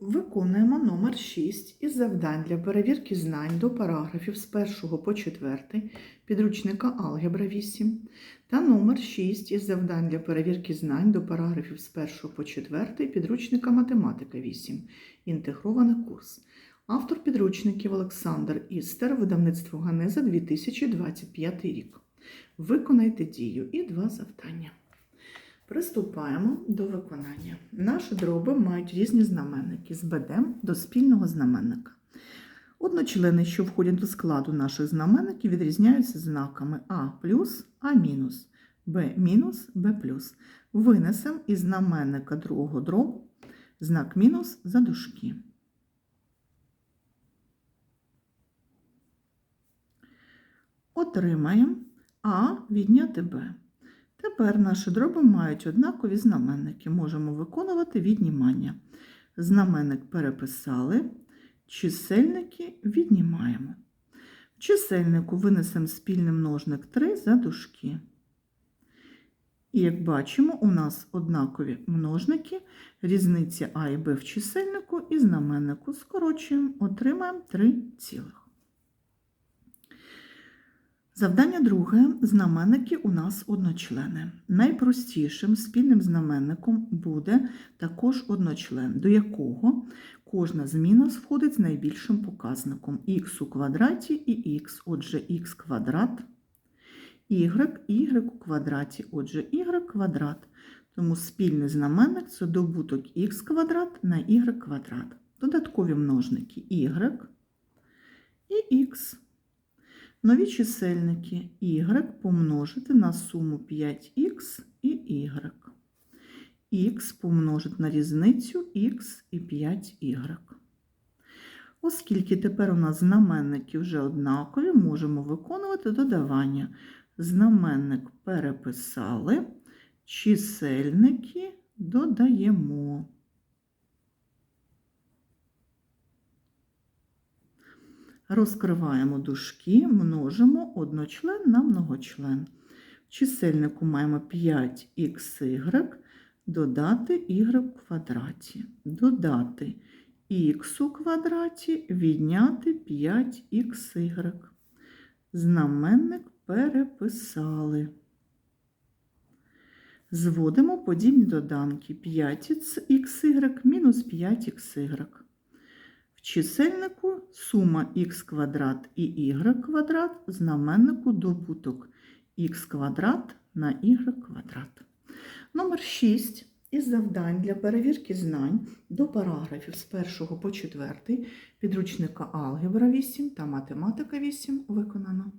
Виконуємо номер 6 із завдань для перевірки знань до параграфів з 1 по 4 підручника Алгебра 8 та номер 6 із завдань для перевірки знань до параграфів з 1 по 4 підручника Математика 8 інтегрований курс. Автор підручників Олександр Істер, видавництво Ганеза 2025 рік. Виконайте дію і два завдання. Приступаємо до виконання. Наші дроби мають різні знаменники зведемо до спільного знаменника. Одночлени, що входять до складу наших знаменників, відрізняються знаками А А мінус, Б мінус, Б плюс. Винесемо із знаменника другого дробу знак мінус за дужки. Отримаємо А відняти Б. Тепер наші дроби мають однакові знаменники. Можемо виконувати віднімання. Знаменник переписали, чисельники віднімаємо. В чисельнику винесемо спільний множник 3 за дужки. І як бачимо, у нас однакові множники, різниця А і Б в чисельнику і знаменнику скорочуємо, отримаємо 3 цілих. Завдання друге. Знаменники у нас одночлени. Найпростішим спільним знаменником буде також одночлен, до якого кожна зміна входить з найбільшим показником х у квадраті і х, отже, х квадрат, y, y у квадраті, отже, y квадрат. Тому спільний знаменник це добуток х квадрат на y квадрат. Додаткові множники y і х. Нові чисельники y помножити на суму 5х і y. х помножити на різницю х і 5y. Оскільки тепер у нас знаменники вже однакові, можемо виконувати додавання. Знаменник переписали, чисельники додаємо. Розкриваємо дужки, множимо одночлен на многочлен. В чисельнику маємо 5xy додати y в квадраті. Додати х у квадраті, відняти 5xy. Знаменник переписали. Зводимо подібні доданки 5xy мінус 5xy. Чисельнику сума х квадрат і y квадрат, знаменнику добуток х квадрат на y квадрат. Номер 6 із завдань для перевірки знань до параграфів з 1 по 4 підручника Алгебра 8 та Математика 8 виконано.